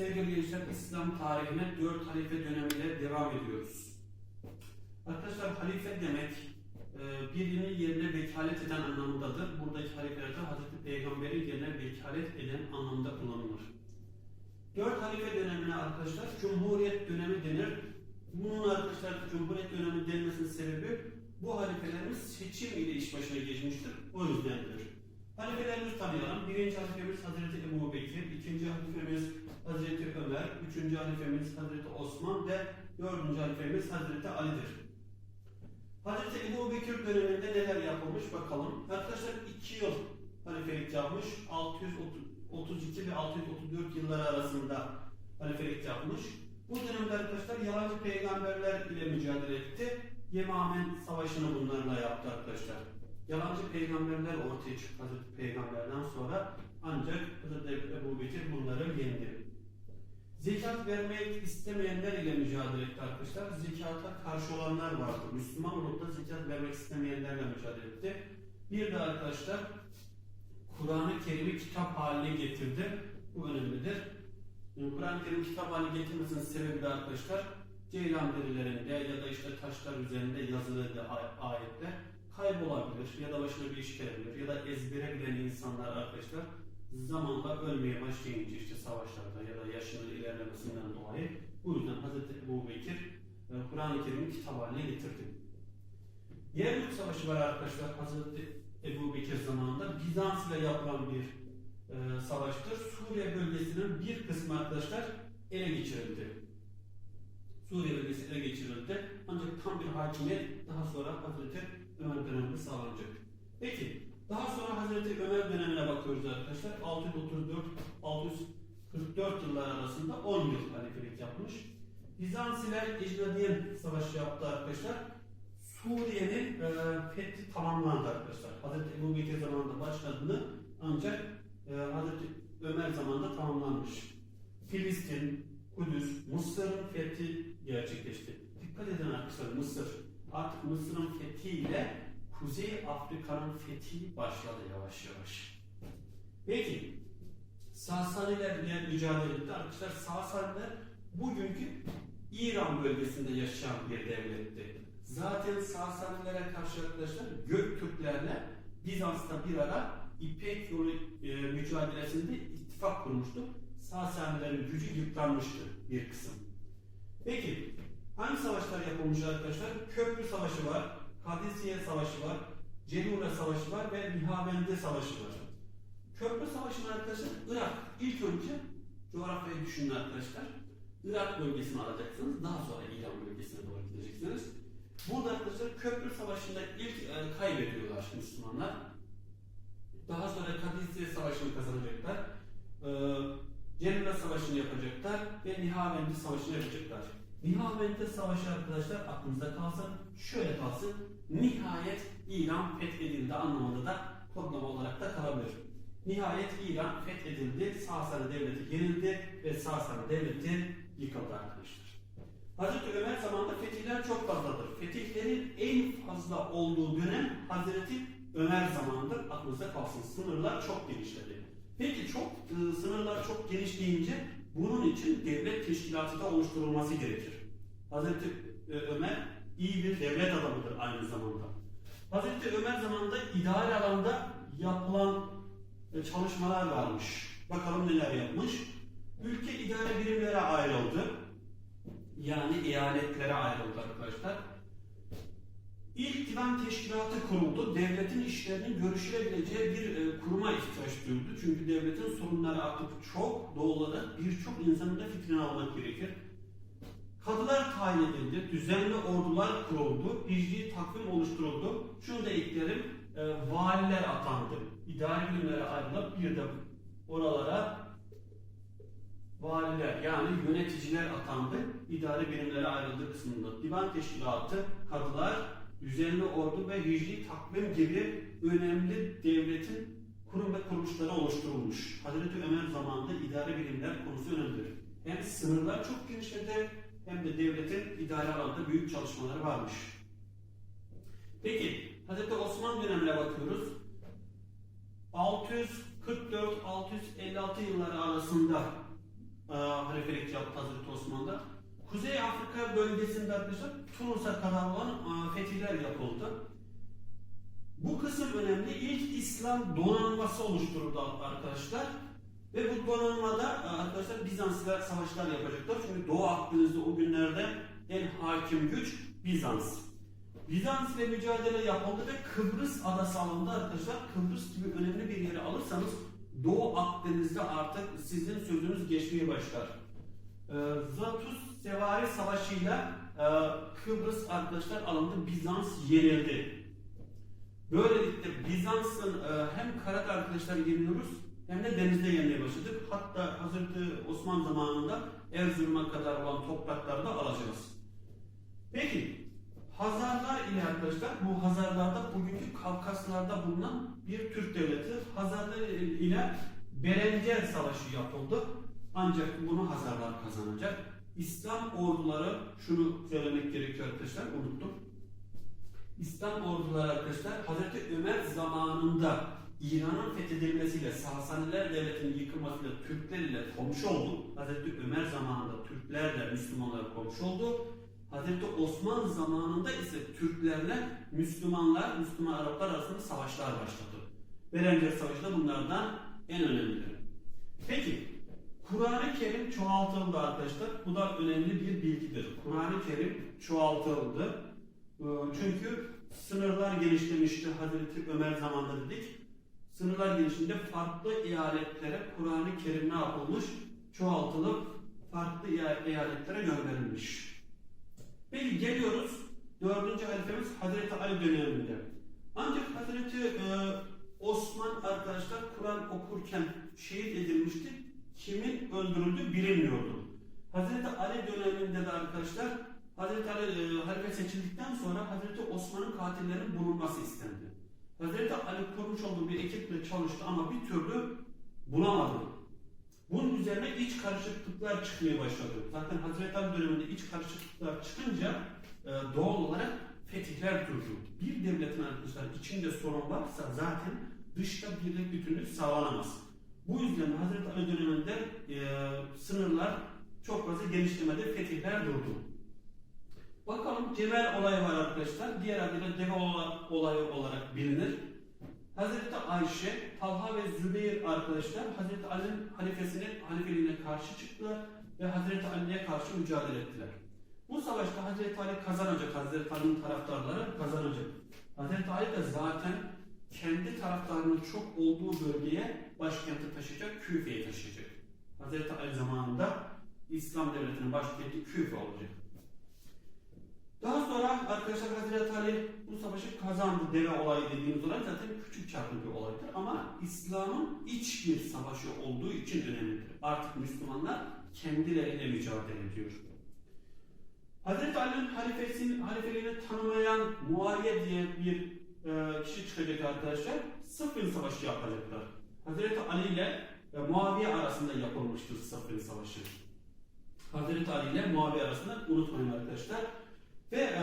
Sevgili gençler, İslam tarihine dört halife dönemiyle devam ediyoruz. Arkadaşlar halife demek e, birinin yerine vekalet eden anlamındadır. Buradaki halifelerde Hazreti Peygamber'in yerine vekalet eden anlamında kullanılır. Dört halife dönemine arkadaşlar Cumhuriyet dönemi denir. Bunun arkadaşlar Cumhuriyet dönemi denmesinin sebebi bu halifelerimiz seçim ile iş başına geçmiştir. O yüzdendir. Halifelerimizi tanıyalım. Birinci halifemiz Hazreti Ebu Bekir, ikinci halifemiz Hazreti Ömer, üçüncü halifemiz Hazreti Osman ve dördüncü halifemiz Hazreti Ali'dir. Hazreti Ebu Bekir döneminde neler yapılmış bakalım. Arkadaşlar iki yıl halifelik yapmış. 632 ve 634 yılları arasında halifelik yapmış. Bu dönemde arkadaşlar yalancı peygamberler ile mücadele etti. Yemamen Savaşı'nı bunlarla yaptı arkadaşlar. Yalancı peygamberler ortaya çıktı Hazreti Peygamber'den sonra ancak Hazreti Ebu Bekir bunları yendi. Zekat vermek istemeyenler ile mücadele etti arkadaşlar. Zekata karşı olanlar vardı. Müslüman olup da zekat vermek istemeyenlerle mücadele etti. Bir de arkadaşlar Kur'an-ı Kerim'i kitap haline getirdi. Bu önemlidir. Kur'an-ı Kerim kitap haline getirmesinin sebebi de arkadaşlar Ceylan derilerinde ya da işte taşlar üzerinde yazılı ayetler kaybolabilir ya da başına bir iş gelebilir ya da ezbere bilen insanlar arkadaşlar zamanla ölmeye başlayınca işte savaşlarda ya da yaşının ilerlemesinden dolayı bu yüzden Hz. Ebu Bekir e, Kur'an-ı Kerim'i kitap haline getirdi. Yermük Savaşı var arkadaşlar Hz. Ebu Bekir zamanında Bizans ile yapılan bir e, savaştır. Suriye bölgesinin bir kısmı arkadaşlar ele geçirildi. Suriye bölgesi ele geçirildi. Ancak tam bir hakimiyet daha sonra Hazreti Ömer döneminde sağlanacak. Peki, daha sonra Hazreti Ömer dönemine bakıyoruz arkadaşlar. 634-644 yıllar arasında 10 yıl halifelik yapmış. Bizansiler Ecdadiyen Savaşı yaptı arkadaşlar. Suriye'nin e, fethi tamamlandı arkadaşlar. Hazreti Ebu Bekir zamanında başladığını ancak e, Hazreti Ömer zamanında tamamlanmış. Filistin, Kudüs, Mısır'ın fethi gerçekleşti. Dikkat edin arkadaşlar Mısır. Artık Mısır'ın fethiyle Kuzey Afrika'nın fethi başladı yavaş yavaş. Peki Sasaniler ile mücadele etti. Arkadaşlar Sasaniler bugünkü İran bölgesinde yaşayan bir devletti. Zaten Sasanilere karşı arkadaşlar Göktürklerle Bizans'ta bir ara İpek yolu e, mücadelesinde ittifak kurmuştu. Sasanilerin gücü yıpranmıştı bir kısım. Peki hangi savaşlar yapılmış arkadaşlar? Köprü Savaşı var, Kadisiye Savaşı var, Celure Savaşı var ve Nihavende Savaşı var. Köprü Savaşı'nın arkadaşlar Irak. İlk önce coğrafyayı düşünün arkadaşlar. Irak bölgesini alacaksınız. Daha sonra İran bölgesine doğru gideceksiniz. Burada arkadaşlar Köprü Savaşı'nda ilk e, kaybediyorlar Müslümanlar. Daha sonra Kadisiye Savaşı'nı kazanacaklar. E, Celure Savaşı'nı yapacaklar ve Nihavende Savaşı'nı yapacaklar. Nihavende Savaşı arkadaşlar aklınızda kalsın. Şöyle kalsın. Nihayet İran fethedildi anlamında da kodlama olarak da kalabilir. Nihayet İran fethedildi, Sasani Devleti yenildi ve Sasani Devleti yıkıldı arkadaşlar. Hazreti Ömer zamanında fetihler çok fazladır. Fetihlerin en fazla olduğu dönem Hazreti Ömer zamanıdır. Aklınızda kalsın. Sınırlar çok genişledi. Peki çok e, sınırlar çok geniş deyince bunun için devlet teşkilatı da oluşturulması gerekir. Hazreti e, Ömer iyi bir devlet adamıdır aynı zamanda. Hazreti Ömer zamanında idare alanda yapılan e, çalışmalar varmış. Bakalım neler yapmış. Ülke idare birimlere ayrıldı. Yani eyaletlere ayrıldı arkadaşlar. İlk divan teşkilatı kuruldu. Devletin işlerinin görüşülebileceği bir e, kuruma ihtiyaç duyuldu. Çünkü devletin sorunları artık çok olarak birçok insanın da fikrini almak gerekir. Kadılar tayin edildi, düzenli ordular kuruldu, hicri takvim oluşturuldu. Şunu da eklerim, e, valiler atandı. İdari birimlere ayrılıp bir de oralara valiler yani yöneticiler atandı. İdari birimlere ayrıldığı kısmında. Divan teşkilatı, kadılar, düzenli ordu ve hicri takvim gibi önemli devletin kurum ve kuruluşları oluşturulmuş. Hazreti Ömer zamanında idari birimler konusu önemlidir. Hem sınırlar çok genişledi hem de devletin idare alanda büyük çalışmaları varmış. Peki, Hazreti Osman dönemine bakıyoruz. 644-656 yılları arasında e, halifelik yaptı Hazreti Osman'da. Kuzey Afrika bölgesinde arkadaşlar Tunus'a kadar olan e, fetihler yapıldı. Bu kısım önemli. İlk İslam donanması oluşturuldu arkadaşlar. Ve bu donanmada e, arkadaşlar Bizanslılar savaşlar yapacaklar. Çünkü Doğu Akdeniz'de o günlerde en hakim güç Bizans. Bizans ile mücadele yapıldı ve Kıbrıs adası alındı arkadaşlar. Kıbrıs gibi önemli bir yeri alırsanız Doğu Akdeniz'de artık sizin sözünüz geçmeye başlar. Ee, Zatus Sevari Savaşı'yla e, Kıbrıs arkadaşlar alındı. Bizans yenildi. Böylelikle Bizans'ın e, hem karada arkadaşlar yeniyoruz hem de denizde yenmeye başladık. Hatta Hazreti Osman zamanında Erzurum'a kadar olan toprakları da alacağız. Peki Hazarlar ile arkadaşlar bu Hazarlarda bugünkü Kafkaslarda bulunan bir Türk devleti. Hazarlar ile Berenger Savaşı yapıldı. Ancak bunu Hazarlar kazanacak. İslam orduları şunu söylemek gerekiyor arkadaşlar unuttum. İslam orduları arkadaşlar Hazreti Ömer zamanında İran'ın fethedilmesiyle Sasaniler Devleti'nin yıkılmasıyla Türkler ile komşu oldu. Hazreti Ömer zamanında Türklerle Müslümanlar komşu oldu. Hazreti Osman zamanında ise Türklerle Müslümanlar, Müslüman Araplar arasında savaşlar başladı. Berenger Savaşı da bunlardan en önemlileri. Peki, Kur'an-ı Kerim çoğaltıldı arkadaşlar. Bu da önemli bir bilgidir. Kur'an-ı Kerim çoğaltıldı. Ee, Çünkü sınırlar genişlemişti Hazreti Ömer zamanında dedik. Sınırlar genişliğinde farklı eyaletlere Kur'an-ı Kerim ne yapılmış? Çoğaltılıp farklı eyaletlere gönderilmiş. Peki geliyoruz dördüncü halifemiz Hazreti Ali döneminde. Ancak Hazreti e, Osman arkadaşlar Kur'an okurken şehit edilmişti. Kimin öldürüldüğü bilinmiyordu. Hazreti Ali döneminde de arkadaşlar Hazreti Ali e, halife seçildikten sonra Hazreti Osman'ın katillerinin bulunması istendi. Hazreti Ali kurmuş olduğu bir ekiple çalıştı ama bir türlü bulamadı. Bunun üzerine iç karışıklıklar çıkmaya başladı. Zaten Hazreti Ali döneminde iç karışıklıklar çıkınca e, doğal olarak fetihler durdu. Bir devletin arkadaşlar içinde sorun varsa zaten dışta birlik bütünlük sağlanamaz. Bu yüzden Hazreti Ali döneminde e, sınırlar çok fazla genişlemedi, fetihler durdu. Bakalım Cemel olayı var arkadaşlar. Diğer adıyla Deve olayı olarak bilinir. Hazreti Ayşe, Talha ve Zübeyir arkadaşlar Hazreti Ali'nin halifesine, halifeliğine karşı çıktılar ve Hazreti Ali'ye karşı mücadele ettiler. Bu savaşta Hazreti Ali kazanacak, Hazreti Ali'nin taraftarları kazanacak. Hazreti Ali de zaten kendi taraftarının çok olduğu bölgeye başkenti taşıyacak, Küfe'yi taşıyacak. Hazreti Ali zamanında İslam devletinin başkenti Küfe olacak. Daha sonra arkadaşlar Hazreti Ali bu savaşı kazandı deve olayı dediğimiz olay zaten küçük çaplı bir olaydır ama İslam'ın iç bir savaşı olduğu için önemlidir. Artık Müslümanlar kendileriyle mücadele ediyor. Hazreti Ali'nin halifesini, halifeliğini tanımayan Muaviye diye bir e, kişi çıkacak arkadaşlar. Sıfır savaşı yapacaklar. Hazreti Ali ile e, Muaviye arasında yapılmıştır Sıfır savaşı. Hazreti Ali ile Muaviye arasında unutmayın arkadaşlar. Ve e,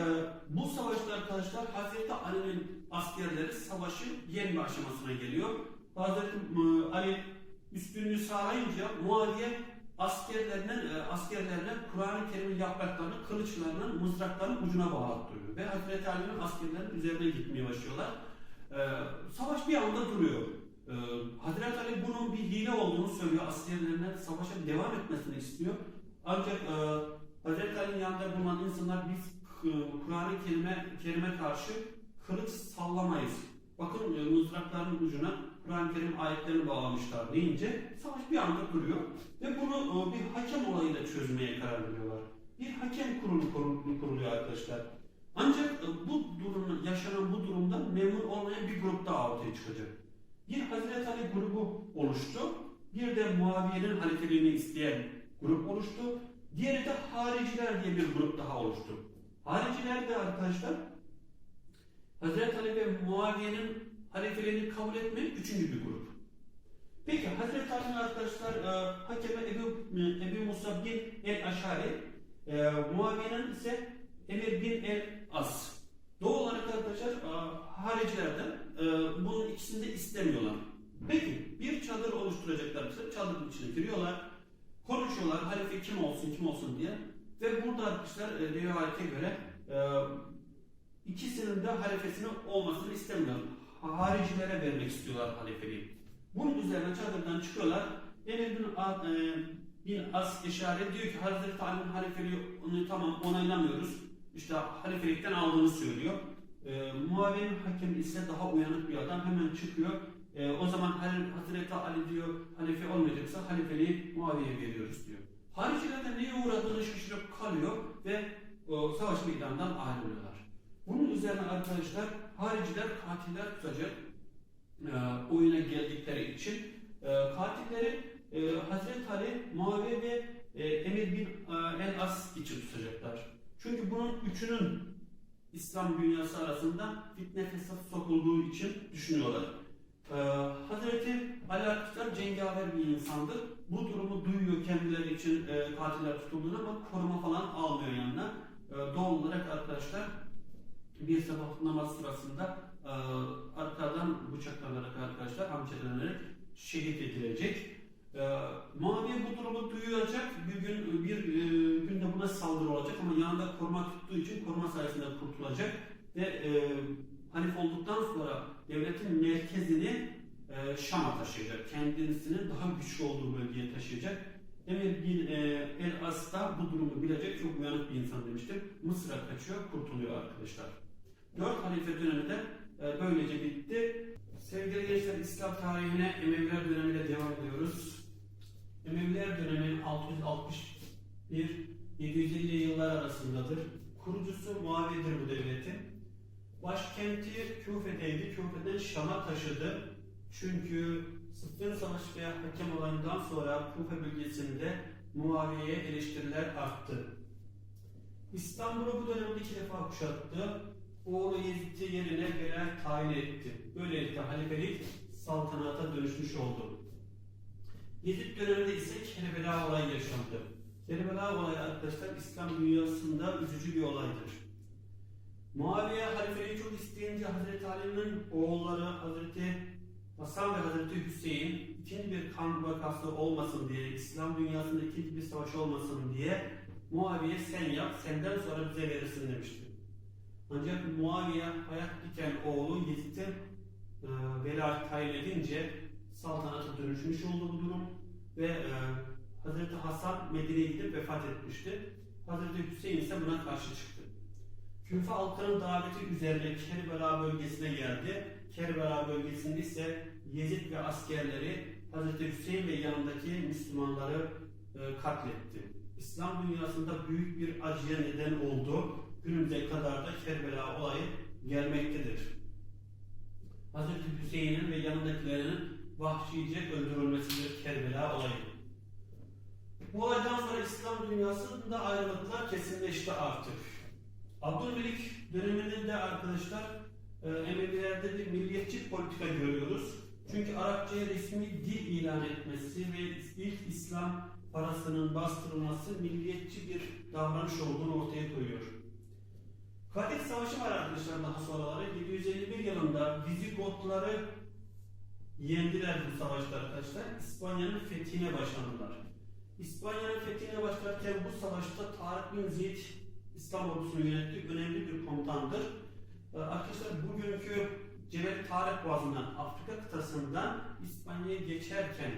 bu savaşta arkadaşlar Hazreti Ali'nin askerleri savaşı yenme aşamasına geliyor. Hazreti e, Ali üstünlüğü sağlayınca Muaviye askerlerine, e, askerlerine Kur'an-ı Kerim'in yapraklarını, kılıçlarının, mızraklarının ucuna bağlattırıyor. Ve Hazreti Ali'nin askerlerinin üzerine gitmeye başlıyorlar. E, savaş bir anda duruyor. E, Hazreti Ali bunun bir hile olduğunu söylüyor. Askerlerine savaşa devam etmesini istiyor. Ancak e, Hazreti Ali'nin yanında bulunan insanlar biz Kur'an-ı Kerime, Kerim'e karşı kılıç sallamayız. Bakın e, mızrakların ucuna Kur'an-ı Kerim ayetlerini bağlamışlar deyince savaş bir anda duruyor. Ve bunu e, bir hakem olayıyla çözmeye karar veriyorlar. Bir hakem kurulu kuruluyor arkadaşlar. Ancak e, bu durum, yaşanan bu durumda memnun olmayan bir grup daha ortaya çıkacak. Bir Hazreti Ali grubu oluştu. Bir de Muaviye'nin halifeliğini isteyen grup oluştu. Diğeri de hariciler diye bir grup daha oluştu. Hariciler de arkadaşlar Hazreti Ali ve Muaviye'nin halifeliğini kabul etmeyen üçüncü bir grup. Peki Hazreti Ali'nin arkadaşlar e, hakeme Ebu, Ebu Musa bin el Aşari, e, Muaviye'nin ise Emir bin el As. Doğal olarak arkadaşlar e, haricilerden e, bunun ikisini de istemiyorlar. Peki bir çadır oluşturacaklar. Çadırın içine giriyorlar. Konuşuyorlar halife kim olsun kim olsun diye. Ve burada arkadaşlar e, rivayete göre e, ikisinin de halifesinin olmasını istemiyor. Haricilere vermek istiyorlar halifeliği. Bunun üzerine çadırdan çıkıyorlar. Emir e, bin As işaret diyor ki Hazreti Ali'nin halifeliği onu tamam onaylamıyoruz. İşte halifelikten aldığını söylüyor. E, Muaviye'nin hakemi ise daha uyanık bir adam hemen çıkıyor. E, o zaman Hazreti Ali diyor halife olmayacaksa halifeliği Muaviye'ye veriyoruz diyor. Hariciler de neye uğradığını şaşırıp kalıyor ve o, savaş meydanından ayrılıyorlar. Bunun üzerine arkadaşlar hariciler katiller tutacak e, oyuna geldikleri için e, katilleri e, Hazreti Ali, Muaviye ve e, Emir bin e, El As için tutacaklar. Çünkü bunun üçünün İslam dünyası arasında fitne fesat sokulduğu için düşünüyorlar. Ee, Hazreti arkadaşlar cengaver bir insandır. Bu durumu duyuyor kendileri için e, katiller tutulduğunu ama koruma falan almıyor yanına. E, doğal olarak arkadaşlar bir sabah namaz sırasında e, arkadan bıçaklanarak arkadaşlar hançerlenerek şehit edilecek. E, Muaviye bu durumu duyacak. Bir gün bir e, günde buna saldırı olacak ama yanında koruma tuttuğu için koruma sayesinde kurtulacak ve e, halife olduktan sonra devletin merkezini e, Şam'a taşıyacak. Kendisinin daha güçlü olduğu bölgeye taşıyacak. Emir bin e, El As bu durumu bilecek çok uyanık bir insan demiştim. Mısır'a kaçıyor, kurtuluyor arkadaşlar. Dört halife dönemi de e, böylece bitti. Sevgili gençler İslam tarihine Emeviler dönemiyle devam ediyoruz. Emeviler dönemi 661-750 yıllar arasındadır. Kurucusu Muaviye'dir bu devletin. Başkenti Küfe'deydi. Küfe'den Şam'a taşıdı. Çünkü Sıffin Savaşı veya hakem olayından sonra Küfe bölgesinde Muaviye'ye eleştiriler arttı. İstanbul'u bu dönemde iki defa kuşattı. Oğlu Yezid'i yerine Belal tayin etti. Böylelikle halifelik saltanata dönüşmüş oldu. Yezid döneminde ise Kerbela olayı yaşandı. Kerbela olayı arkadaşlar İslam dünyasında üzücü bir olaydır. Muaviye halifeliği çok isteyince Hazreti Ali'nin oğulları Hazreti Hasan ve Hazreti Hüseyin ikinci bir kan vakası olmasın diye, İslam dünyasında ikinci bir savaş olmasın diye Muaviye sen yap, senden sonra bize verirsin demişti. Ancak Muaviye hayat iken oğlu Yezid'i e, velayet tayin edince saltanata dönüşmüş oldu bu durum ve e, Hazreti Hasan Medine'ye gidip vefat etmişti. Hazreti Hüseyin ise buna karşı çıktı. Küfe halkının daveti üzerine Kerbela bölgesine geldi. Kerbela bölgesinde ise Yezid ve askerleri Hazreti Hüseyin ve yanındaki Müslümanları e, katletti. İslam dünyasında büyük bir acıya neden oldu. Günümüze kadar da Kerbela olayı gelmektedir. Hazreti Hüseyin'in ve yanındakilerinin vahşice öldürülmesidir Kerbela olayı. Bu olaydan sonra İslam dünyasında ayrılıklar kesinleşti artık. Abdülmelik döneminde de arkadaşlar e, Emevilerde bir milliyetçi politika görüyoruz. Çünkü Arapçaya resmi dil ilan etmesi ve ilk İslam parasının bastırılması milliyetçi bir davranış olduğunu ortaya koyuyor. Kadir Savaşı var arkadaşlar daha sonraları. 751 yılında Vizigotları yendiler bu savaşta arkadaşlar. İspanya'nın fethine başladılar. İspanya'nın fethine başlarken bu savaşta Tarık bin Ziyad İslam ordusunu yönettiği önemli bir komutandır. Ee, Arkadaşlar bugünkü Cebel Tarık Boğazı'ndan Afrika kıtasından İspanya'ya geçerken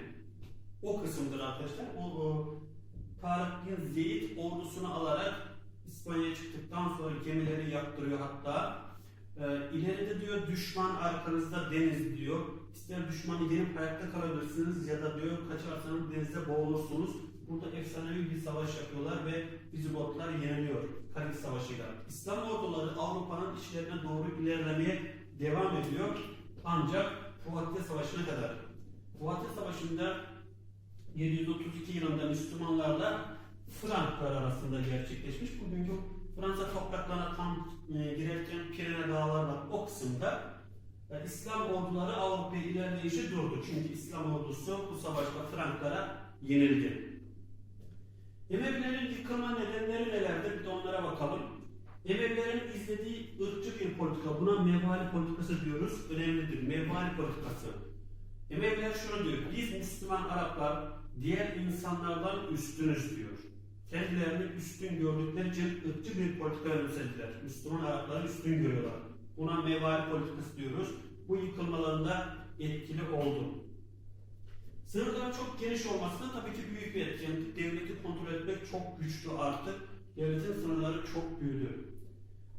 o kısımdır arkadaşlar. O, o Tarık bin Zeyd ordusunu alarak İspanya'ya çıktıktan sonra gemileri yaptırıyor hatta. Ee, ileride diyor düşman arkanızda deniz diyor. İster düşmanı yenip hayatta kalabilirsiniz ya da diyor kaçarsanız denizde boğulursunuz. Burada efsanevi bir savaş yapıyorlar ve Vizigotlar yeniliyor Kadir Savaşı'yla. İslam orduları Avrupa'nın içlerine doğru ilerlemeye devam ediyor. Ancak Fuhatya Savaşı'na kadar. Fuhatya Savaşı'nda 732 yılında Müslümanlarla Franklar arasında gerçekleşmiş. Bugünkü Fransa topraklarına tam e, girerken Pirene Dağları. O kısımda e, İslam orduları Avrupa'ya ilerleyişi durdu. Çünkü İslam ordusu bu savaşta Franklara yenildi. Emevilerin yıkılma nedenleri nelerdir? Bir de onlara bakalım. Emevilerin izlediği ırkçı bir politika. Buna mevali politikası diyoruz. Önemlidir. Mevali politikası. Emeviler şunu diyor. Biz Müslüman Araplar diğer insanlardan üstünüz diyor. Kendilerini üstün gördükleri için ırkçı bir politika önemsediler. Müslüman Arapları üstün görüyorlar. Buna mevari politikası diyoruz. Bu yıkılmalarında etkili oldu. Sınırların çok geniş olmasına tabii ki büyük bir etki. Yani devleti kontrol etmek çok güçlü artık. Devletin sınırları çok büyüdü.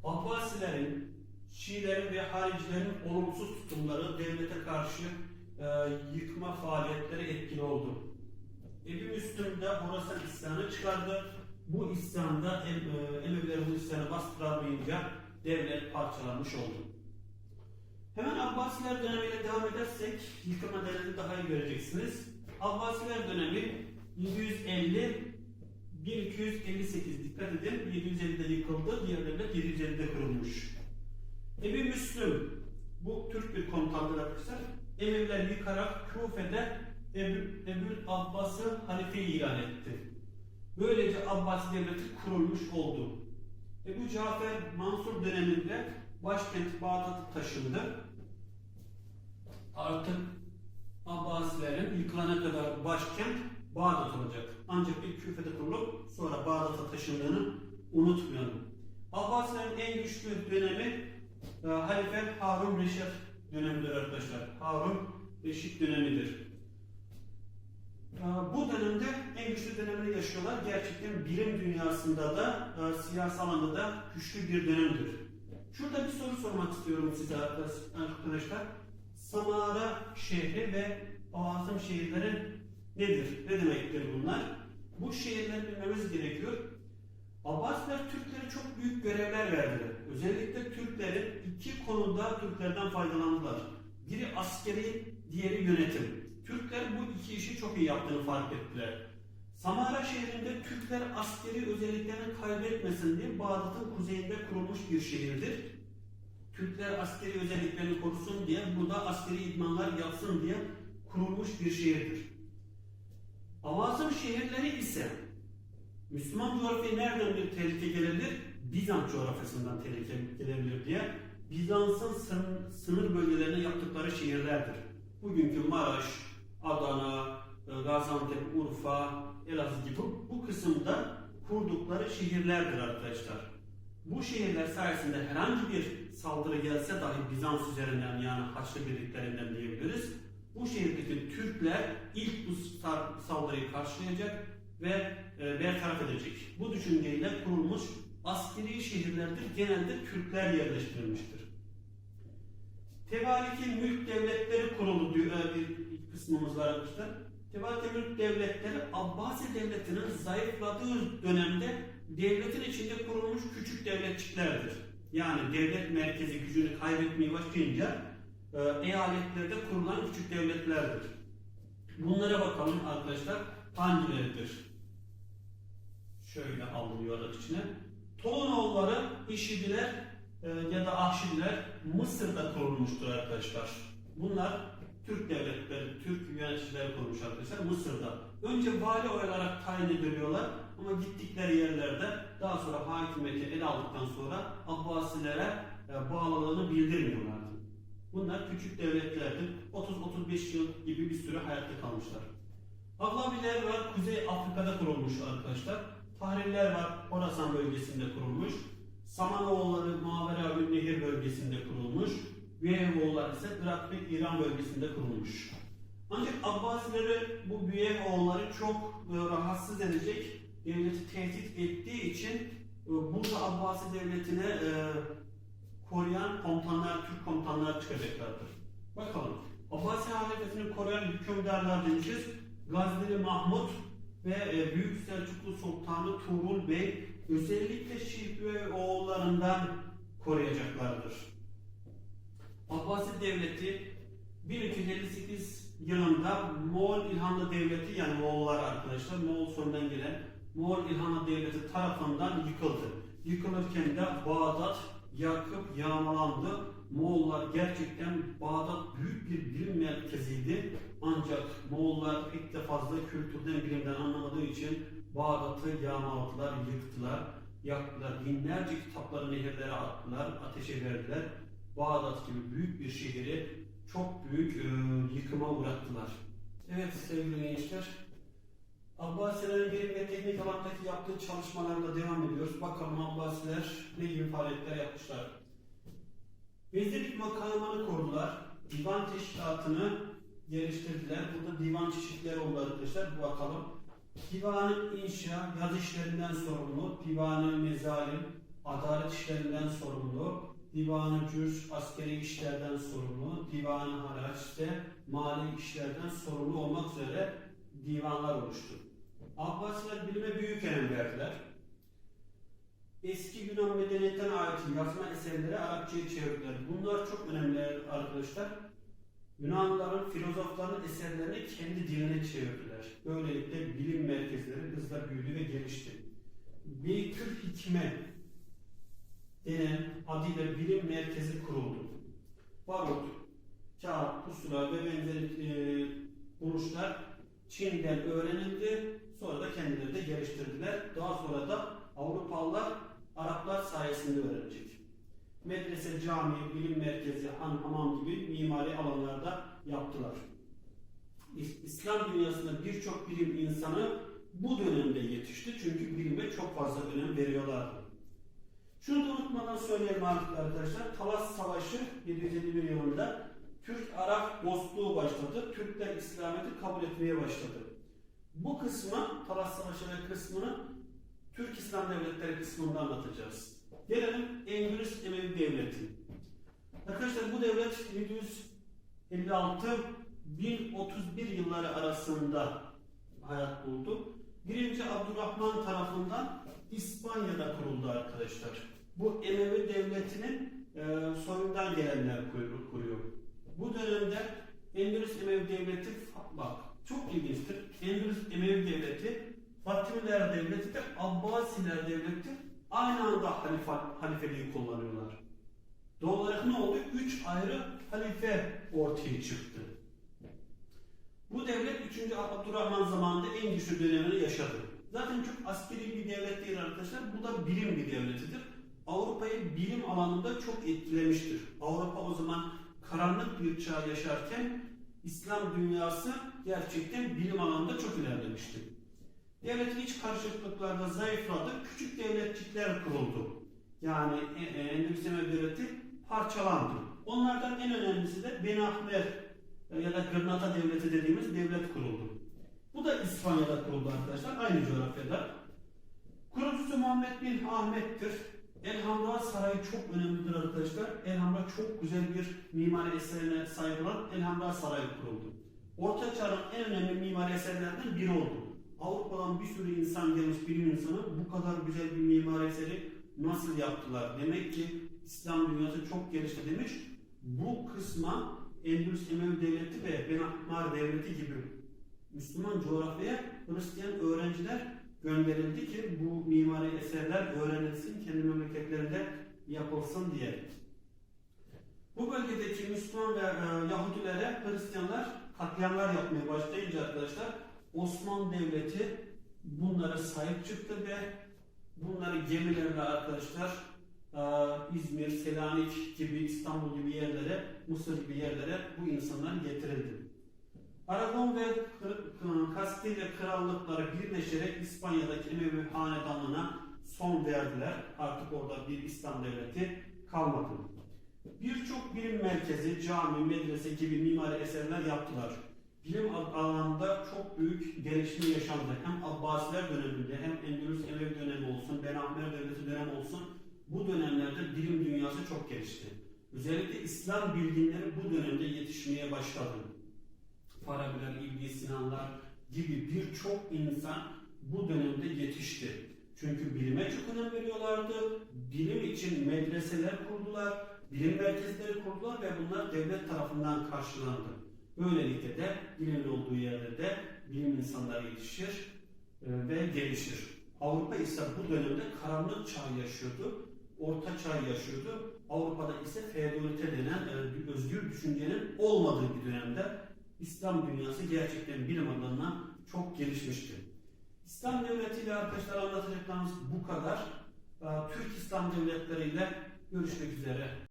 Abbasilerin, Şiilerin ve haricilerin olumsuz tutumları devlete karşı e, yıkma faaliyetleri etkili oldu. Ebu Müslüm de Horasan isyanı çıkardı. Bu isyanda em, e, Emeviler bu isyanı bastıramayınca devlet parçalanmış oldu. Hemen Abbasiler dönemiyle devam edersek yıkılma dönemini daha iyi göreceksiniz. Abbasiler dönemi 750 1258 dikkat edin 750'de yıkıldı, diğer devlet 750'de kurulmuş. Ebu Müslüm bu Türk bir komutandır arkadaşlar. Emeviler yıkarak Kufe'de Ebu, Ebu Abbas'ı halife ilan etti. Böylece Abbasi devleti kurulmuş oldu. Ebu Cafer Mansur döneminde başkent Bağdat'a taşındı. Artık Abbasilerin yıkılana kadar başkent Bağdat olacak. Ancak bir küfede kurulup sonra Bağdat'a taşındığını unutmayalım. Abbasilerin en güçlü dönemi e, Halife Harun Reşit dönemidir arkadaşlar. Harun Reşit dönemidir. E, bu dönemde en güçlü dönemini yaşıyorlar. Gerçekten bilim dünyasında da e, siyasi alanda da güçlü bir dönemdir. Şurada bir soru sormak istiyorum size arkadaşlar. Samara şehri ve Avazım şehirleri nedir? Ne demektir bunlar? Bu şehirleri bilmemiz gerekiyor. Abbasiler Türklere çok büyük görevler verdiler. Özellikle Türklerin iki konuda Türklerden faydalandılar. Biri askeri, diğeri yönetim. Türkler bu iki işi çok iyi yaptığını fark ettiler. Samara şehrinde Türkler askeri özelliklerini kaybetmesin diye Bağdat'ın kuzeyinde kurulmuş bir şehirdir. Türkler askeri özelliklerini korusun diye, burada askeri idmanlar yapsın diye kurulmuş bir şehirdir. Avazım şehirleri ise Müslüman coğrafyaya nereden bir tehlike gelebilir? Bizans coğrafyasından tehlike gelebilir diye Bizans'ın sınır, bölgelerine yaptıkları şehirlerdir. Bugünkü Maraş, Adana, e, Gaziantep, Urfa, Elazığ gibi bu kısımda kurdukları şehirlerdir arkadaşlar. Bu şehirler sayesinde herhangi bir saldırı gelse dahi Bizans üzerinden yani Haçlı birliklerinden diyebiliriz. Bu şehirdeki Türkler ilk bu saldırıyı karşılayacak ve e, bertaraf edecek. Bu düşünceyle kurulmuş askeri şehirlerdir. Genelde Türkler yerleştirilmiştir. Tevariki mülk devletleri kurulu diyor e, bir kısmımız var arkadaşlar. Tevariki mülk devletleri Abbasi devletinin zayıfladığı dönemde devletin içinde kurulmuş küçük devletçiklerdir. Yani devlet merkezi gücünü kaybetmeye başlayınca e, eyaletlerde kurulan küçük devletlerdir. Bunlara bakalım arkadaşlar hangileridir? Şöyle alınıyorlar içine. Tolunoğulları, İşidiler e, ya da Ahşidiler Mısır'da kurulmuştur arkadaşlar. Bunlar Türk devletleri, Türk yöneticileri kurmuş arkadaşlar Mısır'da. Önce vali olarak tayin ediliyorlar ama gittikleri yerlerde daha sonra hakimiyeti ele aldıktan sonra Abbasilere e, bağlılığını bildirmiyorlardı. Bunlar küçük devletlerdir. 30-35 yıl gibi bir süre hayatta kalmışlar. Aglabiler var, Kuzey Afrika'da kurulmuş arkadaşlar. Tahriller var, Horasan bölgesinde kurulmuş. Samanoğulları Mavera Nehir bölgesinde kurulmuş. Büyehoğullar ise Irak ve İran bölgesinde kurulmuş. Ancak Abbasileri bu Büyehoğulları çok e, rahatsız edecek, devleti tehdit ettiği için e, burada Abbasi devletine e, koruyan komutanlar, Türk komutanlar çıkacaklardır. Bakalım. Abbasi halifesini koruyan hükümdarlar demişiz. Gazneli Mahmut ve e, Büyük Selçuklu Sultanı Tuğrul Bey özellikle Şih ve oğullarından koruyacaklardır. Abbasi Devleti 1258 yılında Moğol İlhanlı Devleti yani Moğollar arkadaşlar Moğol sonundan gelen Moğol İlhanlı Devleti tarafından yıkıldı. Yıkılırken de Bağdat yakıp yağmalandı. Moğollar gerçekten Bağdat büyük bir bilim merkeziydi. Ancak Moğollar pek de fazla kültürden, bilimden anlamadığı için Bağdat'ı yağmaladılar, yıktılar, yaktılar. Binlerce kitapları nehirlere attılar, ateşe verdiler. Bağdat gibi büyük bir şehri çok büyük e, yıkıma uğrattılar. Evet sevgili gençler, Abbasilerin bilim ve teknik alandaki yaptığı çalışmalarla devam ediyoruz. Bakalım Abbasiler ne gibi faaliyetler yapmışlar. Vezirlik makamını kurdular. Divan teşkilatını geliştirdiler. Burada divan çeşitleri oldu arkadaşlar. Bakalım. Divanı inşa, yaz işlerinden sorumlu. Divanı mezalim, adalet işlerinden sorumlu. Divanı cüz, askeri işlerden sorumlu. Divanı haraç, işte mali işlerden sorumlu olmak üzere divanlar oluştu. Abbasiler bilime büyük önem verdiler. Eski Yunan medeniyetine ait yazma eserleri Arapçaya çevirdiler. Bunlar çok önemli arkadaşlar. Yunanlıların, filozofların eserlerini kendi diline çevirdiler. Böylelikle bilim merkezleri hızla büyüdü ve gelişti. Beytül Hikme denen adıyla bilim merkezi kuruldu. Barut, kağıt, pusula ve benzeri e, buluşlar Çin'den öğrenildi. Sonra da kendileri de geliştirdiler. Daha sonra da Avrupalılar Araplar sayesinde öğrenecek. Medrese, cami, bilim merkezi, han, hamam gibi mimari alanlarda yaptılar. İs- İslam dünyasında birçok bilim insanı bu dönemde yetişti. Çünkü bilime çok fazla önem veriyorlardı. Şunu da unutmadan söyleyelim artık arkadaşlar. Talas Savaşı 751 yılında Türk-Arap dostluğu başladı. Türkler İslamiyet'i kabul etmeye başladı. Bu kısmı, Talas Savaşı'nın kısmını Türk İslam Devletleri kısmında anlatacağız. Gelelim Endülüs Emevi Devleti. Arkadaşlar bu devlet 756-1031 yılları arasında hayat buldu. Birinci Abdurrahman tarafından İspanya'da kuruldu arkadaşlar. Bu Emevi Devleti'nin e, soyundan gelenler kuruyor. Bu dönemde Endülüs Emevi Devleti, bak çok ilginçtir. Endülüs Emevi Devleti, Fatimiler Devleti de Abbasiler Devleti aynı anda halifa, halifeliği kullanıyorlar. Doğal olarak ne oldu? Üç ayrı halife ortaya çıktı. Bu devlet 3. Abdurrahman zamanında en güçlü dönemini yaşadı. Zaten çok askeri bir devlet değil arkadaşlar. Bu da bilim bir devletidir. Avrupa'yı bilim alanında çok etkilemiştir. Avrupa o zaman karanlık bir çağ yaşarken İslam dünyası gerçekten bilim alanında çok ilerlemişti. Devletin iç karışıklıklarda zayıfladı, küçük devletçikler kuruldu. Yani e, e, Endülüs Emevi Devleti parçalandı. Onlardan en önemlisi de Beni Ahmer e, ya da Gırnata Devleti dediğimiz devlet kuruldu. Bu da İspanya'da kuruldu arkadaşlar, aynı coğrafyada. Kurucusu Muhammed bin Ahmet'tir. Elhamra Sarayı çok önemlidir arkadaşlar. Elhamra çok güzel bir mimari eserine sahip olan Elhamra Sarayı kuruldu. Orta Çağ'ın en önemli mimari eserlerden biri oldu. Avrupa'dan bir sürü insan gelmiş, bilim insanı bu kadar güzel bir mimari eseri nasıl yaptılar? Demek ki İslam dünyası çok gelişti demiş. Bu kısma Endülüs Emevi Devleti ve Benahmar Devleti gibi Müslüman coğrafyaya Hristiyan öğrenciler gönderildi ki bu mimari eserler öğrenilsin, kendi memleketlerinde yapılsın diye. Bu bölgedeki Müslüman ve e, Yahudilere Hristiyanlar katliamlar yapmaya başlayınca arkadaşlar Osmanlı Devleti bunlara sahip çıktı ve bunları gemilerle arkadaşlar e, İzmir, Selanik gibi, İstanbul gibi yerlere, Mısır gibi yerlere bu insanlar getirildi. Aragon ve Kastilya krallıkları birleşerek İspanya'daki Emevi hanedanlığına son verdiler. Artık orada bir İslam devleti kalmadı. Birçok bilim merkezi, cami, medrese gibi mimari eserler yaptılar. Bilim alanında çok büyük gelişme yaşandı. Hem Abbasiler döneminde hem Endülüs Emevi dönemi olsun, Benahmer Devleti dönemi olsun bu dönemlerde bilim dünyası çok gelişti. Özellikle İslam bilginleri bu dönemde yetişmeye başladı. Farabiler, İbn Sinanlar gibi birçok insan bu dönemde yetişti. Çünkü bilime çok önem veriyorlardı. Bilim için medreseler kurdular, bilim merkezleri kurdular ve bunlar devlet tarafından karşılandı. Böylelikle de bilimin olduğu yerde de bilim insanları yetişir e, ve gelişir. Avrupa ise bu dönemde karanlık çağ yaşıyordu, orta çağ yaşıyordu. Avrupa'da ise feodalite denen e, özgür düşüncenin olmadığı bir dönemde İslam dünyası gerçekten bilim alanına çok gelişmişti. İslam devletiyle arkadaşlar anlatacaklarımız bu kadar. Ee, Türk İslam devletleriyle görüşmek üzere.